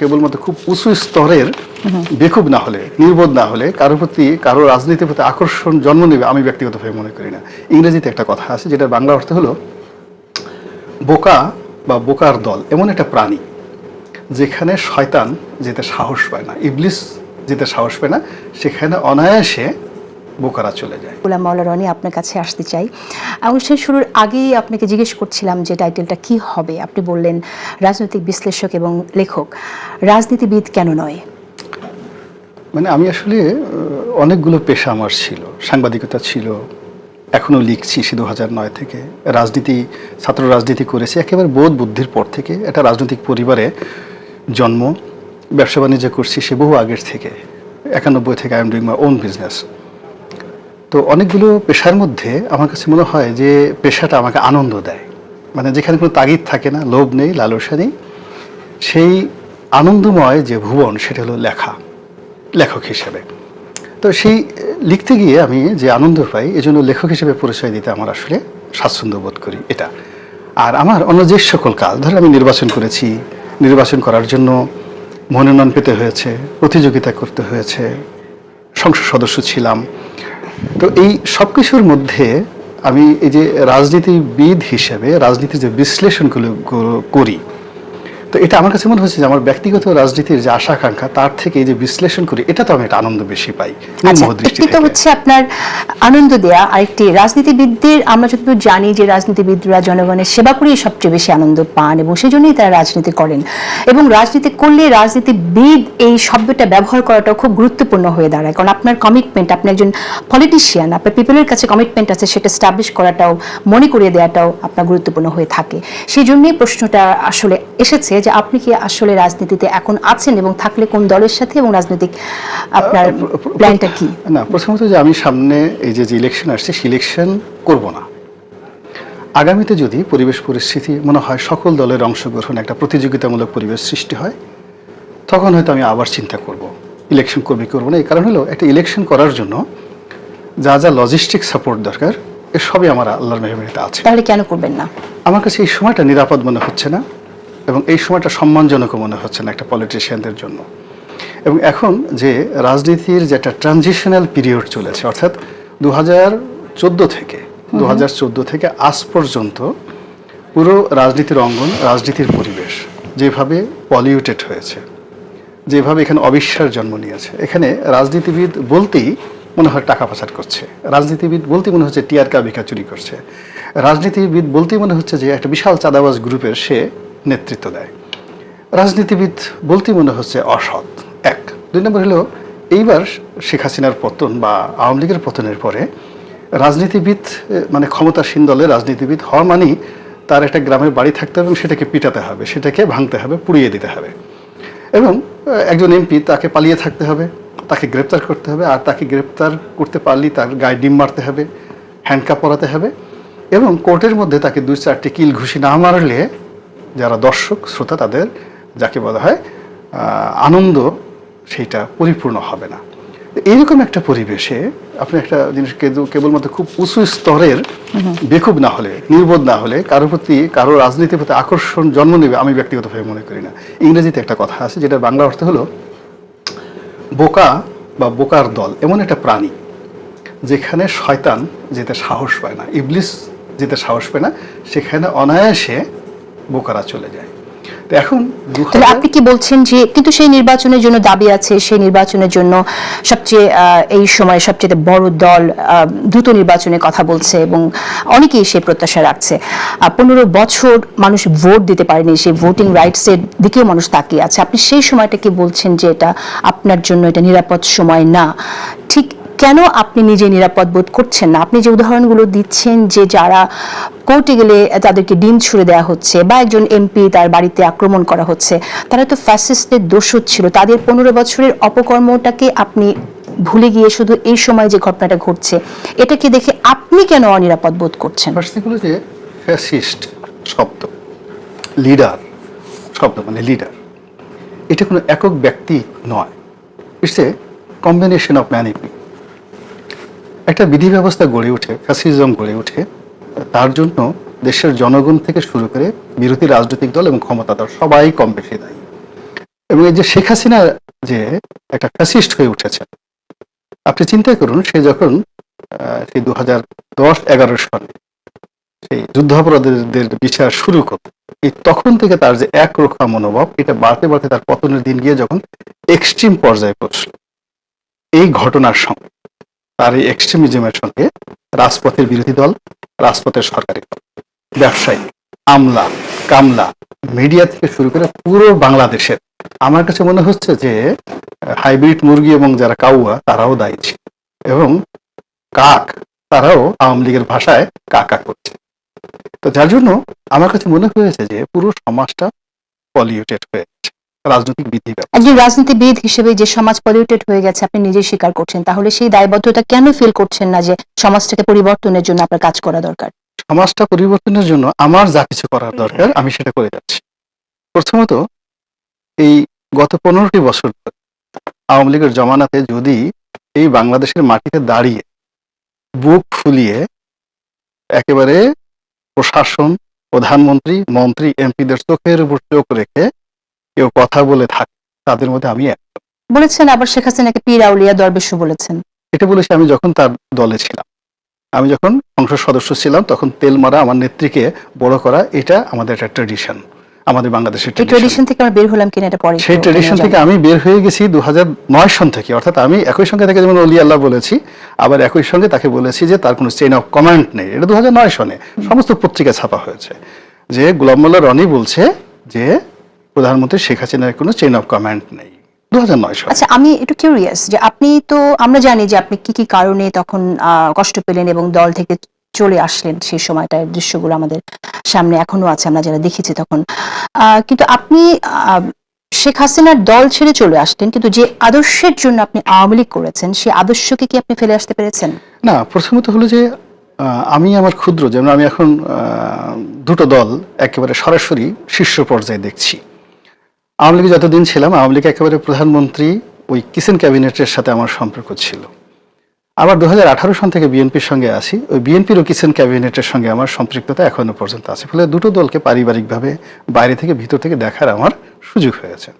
কেবলমাত্র খুব উঁচু স্তরের বেকুব না হলে, নির্বোধ না হলে, কারোর প্রতি, কারও রাজনীতির প্রতি আকর্ষণ জন্ম নেবে আমি ব্যক্তিগতভাবে মনে করি না। ইংরেজিতে একটা কথা আছে যেটা বাংলা অর্থ হলো বোকা বা বোকার দল, এমন একটা প্রাণী যেখানে শয়তান যেতে সাহস পায় না, ইবলিস যেতে সাহস পায় না, সেখানে অনায়াসে বোকারা চলে যায়। গোলাম মাওলা রনি আপনার কাছে আসতে চাই। অনুষ্ঠান শুরুর আগেই আপনাকে জিজ্ঞেস করছিলাম যে টাইটেলটা কি হবে? আপনি বললেন রাজনৈতিক বিশ্লেষক এবং লেখক। রাজনীতিবিদ কেন নয়? মানে আমি আসলে অনেকগুলো পেশা আমার ছিল। সাংবাদিকতা ছিল এখনও লিখছি সে দু নয় থেকে। রাজনীতি ছাত্র রাজনীতি করেছি একেবারে বোধ বুদ্ধির পর থেকে। একটা রাজনৈতিক পরিবারে জন্ম ব্যবসা বাণিজ্য করছি সে বহু আগের থেকে। একানব্বই থেকে I am doing my own business. তো অনেকগুলো পেশার মধ্যে আমার কাছে মনে হয় যে পেশাটা আমাকে আনন্দ দেয়। মানে যেখানে কোনো তাগিদ থাকে না, লোভ নেই, লালসা নেই। সেই আনন্দময় যে ভুবন, সেটা হলো লেখা, লেখক হিসেবে। তো সেই লিখতে গিয়ে আমি যে আনন্দ পাই, এজন্য লেখক হিসেবে পরিচয় দিতে আমার আসলে স্বাচ্ছন্দ্য বোধ করি এটা। আর আমার অন্য যে সকল কাজ, ধরো আমি নির্বাচন করেছি, নির্বাচন করার জন্য মনোনয়ন পেতে হয়েছে, প্রতিযোগিতা করতে হয়েছে, সংসদ সদস্য ছিলাম তো এই সব কিছুর মধ্যে আমি এই যে রাজনীতিবিদ হিসেবে রাজনীতির যে বিশ্লেষণগুলো করি তো এটা আমার কাছে মনে হচ্ছে যে আমার ব্যক্তিগত রাজনীতির যে আশা আকাঙ্ক্ষা তার থেকে এই যে বিশ্লেষণ করি এটা তো আমি একটা আনন্দ বেশি পাই আচ্ছা একটি তো হচ্ছে আপনার আনন্দ দেয়া আরেকটি রাজনীতিবিদদের আমরা যতদূর জানি যে রাজনীতিবিদরা জনগণের সেবা করেই সবচেয়ে বেশি আনন্দ পান এবং সেজন্যই তারা রাজনীতি করেন এবং রাজনীতি করলে রাজনীতিবিদ এই শব্দটা ব্যবহার করাটাও খুব গুরুত্বপূর্ণ হয়ে দাঁড়ায়। কারণ আপনার কমিটমেন্ট আপনি একজন পলিটিশিয়ান আপনার পিপলের কাছে কমিটমেন্ট আছে সেটা স্টাবলিশ করাটাও মনে করিয়ে দেওয়াটাও আপনার গুরুত্বপূর্ণ হয়ে থাকে। সেই জন্যই প্রশ্নটা আসলে এসেছে যে আপনি কি আসলে রাজনীতিতে এখন আছেন এবং থাকলে কোন দলের সাথে এবং রাজনৈতিক আপনার প্ল্যানটা কি? না প্রথমত যে আমি সামনে এই যে যে ইলেকশন আসছে সিলেকশন করব না। আগামীতে যদি পরিবেশ পরিস্থিতি মনে হয় সকল দলের অংশগ্রহণ একটা প্রতিযোগিতামূলক পরিবেশ সৃষ্টি হয় তখন হয়তো আমি আবার চিন্তা করব ইলেকশন করবে করব না। এই কারণ হলো একটা ইলেকশন করার জন্য যা যা লজিস্টিক সাপোর্ট দরকার এ সবই আমার আল্লাহর মেহমানিতে আছে। তাহলে কেন করবেন না? আমার কাছে এই সময়টা নিরাপদ মনে হচ্ছে না। এবং এই সময়টা সম্মানজনক মনে হচ্ছে না একটা পলিটিশিয়ানদের জন্য। এবং এখন যে রাজনীতির যে একটা ট্রানজিশনাল পিরিয়ড চলেছে অর্থাৎ দু হাজার চোদ্দ থেকে দু হাজার চোদ্দ থেকে আজ পর্যন্ত পুরো রাজনীতির অঙ্গন রাজনীতির পরিবেশ যেভাবে পলিউটেড হয়েছে যেভাবে এখানে অবিশ্বাস জন্ম নিয়েছে এখানে রাজনীতিবিদ বলতেই মনে হয় টাকা পাচার করছে। রাজনীতিবিদ বলতেই মনে হচ্ছে টিআর কাবিকা চুরি করছে। রাজনীতিবিদ বলতেই মনে হচ্ছে যে একটা বিশাল চাঁদাবাজ গ্রুপের সে নেতৃত্ব দেয়। রাজনীতিবিদ বলতেই মনে হচ্ছে অসৎ। এক। দুই নম্বর হলো, এইবার শেখ হাসিনার পতন বা আওয়ামী লীগের পতনের পরে রাজনীতিবিদ মানে ক্ষমতাসীন দলে রাজনীতিবিদ হওয়া মানেই তার একটা গ্রামের বাড়ি থাকতে হবে এবং সেটাকে পিটাতে হবে, সেটাকে ভাঙতে হবে, পুড়িয়ে দিতে হবে। এবং একজন এমপি তাকে পালিয়ে থাকতে হবে, তাকে গ্রেপ্তার করতে হবে আর তাকে গ্রেপ্তার করতে পারলেই তার গায়ে ডিম মারতে হবে, হ্যান্ডকাপ পরাতে হবে এবং কোর্টের মধ্যে তাকে দুই চারটি কিল ঘুষি না মারলে যারা দর্শক, শ্রোতা তাদের যাকে বলা হয় আনন্দ সেইটা পরিপূর্ণ হবে না। এইরকম একটা পরিবেশে আপনি একটা জিনিস কেবল- কেবলমাত্র খুব উঁচু স্তরের বেকুব না হলে, নির্বোধ না হলে, কারোর প্রতি কারও রাজনীতির প্রতি আকর্ষণ জন্ম নেবে আমি ব্যক্তিগতভাবে মনে করি না। ইংরেজিতে একটা কথা আছে যেটা বাংলা অর্থ হলো, বোকা বা বোকার দল এমন একটা প্রাণী যেখানে শয়তান যেতে সাহস পায় না, ইবলিস যেতে সাহস পায় না, সেখানে অনায়াসে বোকারা চলে যায়। তো এখন তাহলে আপনি কি বলছেন যে কিন্তু সেই নির্বাচনের জন্য দাবি আছে সেই নির্বাচনের জন্য সবচেয়ে এই সময় সবচেয়ে বড় দল দ্রুত নির্বাচনের কথা বলছে এবং অনেকেই সেই প্রত্যাশা রাখছে। পনেরো বছর মানুষ ভোট দিতে পারেনি সেই ভোটিং রাইটসের দিকেও মানুষ তাকিয়ে আছে। আপনি সেই সময়টা কি বলছেন যে এটা আপনার জন্য এটা নিরাপদ সময় না? ঠিক কেন আপনি নিজে নিরাপদ বোধ করছেন না? আপনি যে উদাহরণগুলো দিচ্ছেন যে যারা কোর্টে গেলে তাদেরকে ডিম ছুড়ে দেওয়া হচ্ছে বা একজন এমপি তার বাড়িতে আক্রমণ করা হচ্ছে, তারা তো ফ্যাসিস্টের দোষর ছিল তাদের পনেরো বছরের অপকর্মটাকে আপনি ভুলে গিয়ে শুধু এই সময় যে ঘটনাটা ঘটছে, এটাকে দেখে আপনি কেন অনিরাপদ বোধ করছেন? ফ্যাসিস্ট শব্দ লিডার শব্দ মানে লিডার এটা কোনো একক ব্যক্তি নয়। ইটস এ কম্বিনেশন অফ ম্যানিপি একটা বিধি ব্যবস্থা গড়ে ওঠে, ফ্যাসিজম গড়ে ওঠে, তার জন্য দেশের জনগণ থেকে শুরু করে বিরোধী রাজনৈতিক দল এবং ক্ষমতাধর সবাই কম বেশি দায়ী। এবং এই যে শেখ হাসিনা যে একটা ফ্যাসিস্ট হয়ে উঠেছে আপনি চিন্তা করুন, সে যখন সেই দু হাজার দশ এগারো সালে সেই যুদ্ধাপরাধীদের বিচার শুরু করত এই তখন থেকে তার যে একরোখা মনোভাব, এটা বাড়তে বাড়তে তার পতনের দিন গিয়ে যখন এক্সট্রিম পর্যায়ে পৌঁছল। এই ঘটনার সঙ্গে তার এই এক্সট্রিমিজমের সঙ্গে রাজপথের বিরোধী দল, রাজপথের সরকারি দল, ব্যবসায়ী, আমলা, কামলা মিডিয়া থেকে শুরু করে পুরো বাংলাদেশের। আমার কাছে মনে হচ্ছে যে হাইব্রিড মুরগি এবং যারা কাউয়া, তারাও দায়ী ছিল। এবং কাক, তারাও আওয়ামী লীগের ভাষায় কাকা করছে। তো যার জন্য আমার কাছে মনে হয়েছে যে, পুরো সমাজটা পলিউটেড হয়ে বিধি একজন রাজনীতিবিদ হিসেবে যে সমাজ পলিউটেড হয়ে গেছে আপনি নিজেই স্বীকার করছেন তাহলে সেই দায়বদ্ধতা কেন ফিল করছেন না যে সমাজটাকে পরিবর্তনের জন্য আপনার কাজ করা দরকার? সমাজটা পরিবর্তনের জন্য আমার যা কিছু করার দরকার আমি সেটা করে যাচ্ছি। প্রথমত এই গত পনেরোটি বছর আওয়ামী লীগের জমানাতে যদি এই বাংলাদেশের মাটিতে দাঁড়িয়ে বুক ফুলিয়ে একেবারে প্রশাসন প্রধানমন্ত্রী মন্ত্রী এমপিদের চোখের উপর চোখ রেখে কেউ কথা বলে থাকে তাদের মধ্যে আমি। বলেছেন আবার শেখ হাসিনাকে পীর আউলিয়া দরবেশও বলেছেন। এটা বলেছি আমি যখন তার দলে ছিলাম আমি যখন সংসদ সদস্য ছিলাম তখন তেল মারা আমার নেত্রীকে বড় করা এটা আমাদের একটা ট্রেডিশন আমাদের বাংলাদেশের ট্রেডিশন থেকে আমরা বের হলাম কিনা এটা পরে সেই ট্রেডিশন থেকে আমি বের হয়ে গেছি দু নয় সন থেকে অর্থাৎ আমি একই সঙ্গে তাকে যেমন অলি আল্লাহ বলেছি আবার একই সঙ্গে তাকে বলেছি যে তার কোনো চেইন অফ কমান্ড নেই। এটা দু নয় সনে সমস্ত পত্রিকা ছাপা হয়েছে যে গোলাম মোল্লা রনি বলছে যে প্রধানমন্ত্রী শেখ হাসিনার কোনো চেইন অফ কমান্ড নেই। আচ্ছা আমি একটু কিউরিয়াস যে আপনি তো আমরা জানি যে আপনি কি কি কারণে তখন কষ্ট পেলেন এবং দল থেকে চলে আসলেন সেই সময়টার দৃশ্যগুলো আমাদের সামনে এখনও আছে আমরা যারা দেখেছি তখন। কিন্তু আপনি শেখ হাসিনার দল ছেড়ে চলে আসলেন কিন্তু যে আদর্শের জন্য আপনি আওয়ামী লীগ করেছেন সেই আদর্শকে কি আপনি ফেলে আসতে পেরেছেন? না প্রথমত হলো যে আমি আমার ক্ষুদ্র যেমন আমি এখন দুটো দল একেবারে সরাসরি শীর্ষ পর্যায়ে দেখছি। আওয়ামী লীগে যতদিন ছিলাম, আওয়ামী লীগ একেবারে প্রধানমন্ত্রী ওই কিচেন ক্যাবিনেটের সাথে আমার সম্পর্ক ছিল। আবার দু সন থেকে বিএনপির সঙ্গে আসি ওই বিএনপির ও কিচেন ক্যাবিনেটের সঙ্গে আমার সম্পৃক্ততা এখনও পর্যন্ত আছে। ফলে দুটো দলকে পারিবারিকভাবে বাইরে থেকে, ভিতর থেকে দেখার আমার সুযোগ হয়েছে।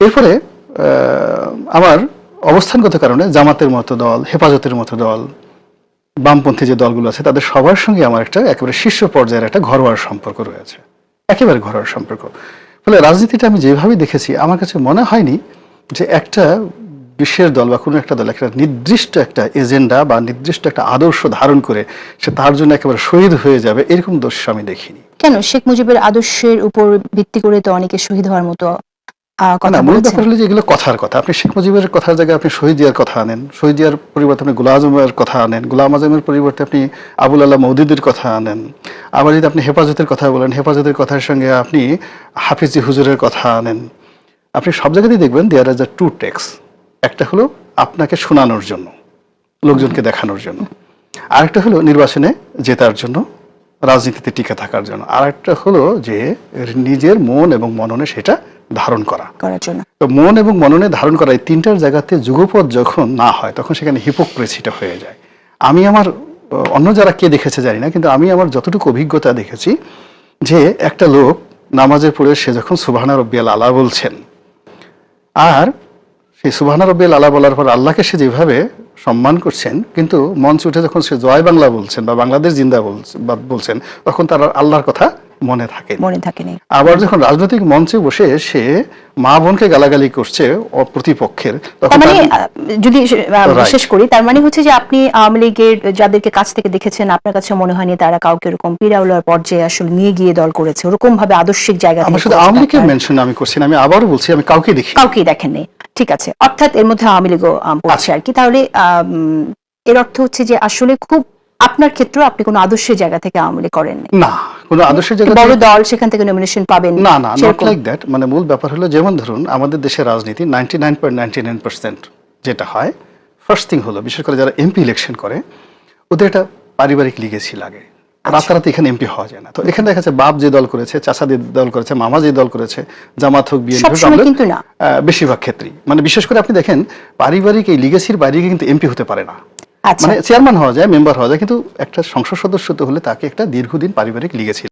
এরপরে আমার অবস্থানগত কারণে জামাতের মতো দল, হেফাজতের মতো দল, বামপন্থী যে দলগুলো আছে, তাদের সবার সঙ্গে আমার একটা একেবারে শীর্ষ পর্যায়ের একটা ঘরোয়ার সম্পর্ক রয়েছে। একেবারে ঘরোয়ার সম্পর্ক। ফলে রাজনীতিটা আমি যেভাবে দেখেছি, আমার কাছে মনে হয়নি যে একটা বিশ্বের দল বা কোনো একটা দল, একটা নির্দিষ্ট একটা এজেন্ডা বা নির্দিষ্ট একটা আদর্শ ধারণ করে সে তার জন্য একেবারে শহীদ হয়ে যাবে, এরকম দর্শ্য আমি দেখিনি। কেন? শেখ মুজিবের আদর্শের উপর ভিত্তি করে তো অনেকে শহীদ হওয়ার মতো কথা মূল ব্যাপার হলো যে এগুলো কথার কথা। আপনি শেখ মুজিবের কথার জায়গায় আপনি শহীদিয়ার কথা আনেন। শহীদিয়ার পরিবর্তে আপনি আজমের কথা আনেন। গোলাম আজমের পরিবর্তে আপনি আবুল আল্লাহ মৌদুদের কথা আনেন। আবার যদি আপনি হেফাজতের কথা বলেন হেফাজতের কথার সঙ্গে আপনি হাফিজি হুজুরের কথা আনেন। আপনি সব জায়গাতেই দেখবেন there is a to text একটা হলো আপনাকে শোনানোর জন্য লোকজনকে দেখানোর জন্য। আরেকটা হলো নির্বাচনে জেতার জন্য রাজনীতিতে টিকে থাকার জন্য। আর একটা হলো যে নিজের মন এবং মননে সেটা ধারণ করা। করার জন্য। তো মন এবং মননে ধারণ করা এই তিনটার জায়গাতে যুগপথ যখন না হয় তখন সেখানে হিপোক্রেসিটা হয়ে যায়। আমি আমার অন্য যারা কে দেখেছে জানি না কিন্তু আমি আমার যতটুকু অভিজ্ঞতা দেখেছি যে একটা লোক নামাজের পড়ে সে যখন সুবাহানা রব্বিয়াল আলা বলছেন আর সেই সুবাহানা রব্বিয়াল আলা বলার পর আল্লাহকে সে যেভাবে সম্মান করছেন কিন্তু মঞ্চে উঠে যখন সে জয় বাংলা বলছেন বা বাংলাদেশ জিন্দা বলছে- বা বলছেন তখন তার আল্লাহর কথা মনে থাকে মনে থাকেনি আবার যখন রাজনৈতিক মঞ্চে বসে সে মা বোনকে গালাগালি করছে প্রতিপক্ষের মানে যদি শেষ করি তার মানে হচ্ছে যে আপনি আওয়ামী লীগের যাদেরকে কাছ থেকে দেখেছেন আপনার কাছে মনে হয়নি তারা কাউকে এরকম পিরাউলার পর্যায়ে আসলে নিয়ে গিয়ে দল করেছে ওরকম ভাবে আদর্শিক জায়গা আমার শুধু আওয়ামী লীগের মেনশন আমি করছি আমি আবারও বলছি আমি কাউকে দেখি কাউকে দেখেননি ঠিক আছে অর্থাৎ এর মধ্যে আওয়ামী লীগও আম, পড়ছে আর কি। তাহলে আম, এর অর্থ হচ্ছে যে আসলে খুব আপনার ক্ষেত্রে আপনি কোনো আদর্শের জায়গা থেকে আওয়ামী লীগ করেননি? না কোনো আদর্শের জায়গা বড় দল সেখান থেকে নমিনেশন পাবেন না না নট লাইক দ্যাট মানে মূল ব্যাপার হলো যেমন ধরুন আমাদের দেশের রাজনীতি ninety nine point ninety nine percent যেটা হয় ফার্স্ট থিং হলো বিশেষ করে যারা এমপি ইলেকশন করে ওদের একটা পারিবারিক লিগেছি লাগে। আচ্ছা। রাতারাতি এখানে এমপি হওয়া যায় না। তো এখানে দেখা যাচ্ছে বাপ যে দল করেছে চাচা যে দল করেছে মামা যে দল করেছে জামাত হোক বিএনপি। বেশিরভাগ ক্ষেত্রেই। মানে বিশেষ করে আপনি দেখেন পারিবারিক এই লিগেসির বাইরে কিন্তু এমপি হতে পারে না। মানে চেয়ারম্যান হওয়া যায় মেম্বার হওয়া যায়, কিন্তু একটা সংসদ সদস্য তো হলে তাকে একটা দীর্ঘদিন পারিবারিক লিগেছি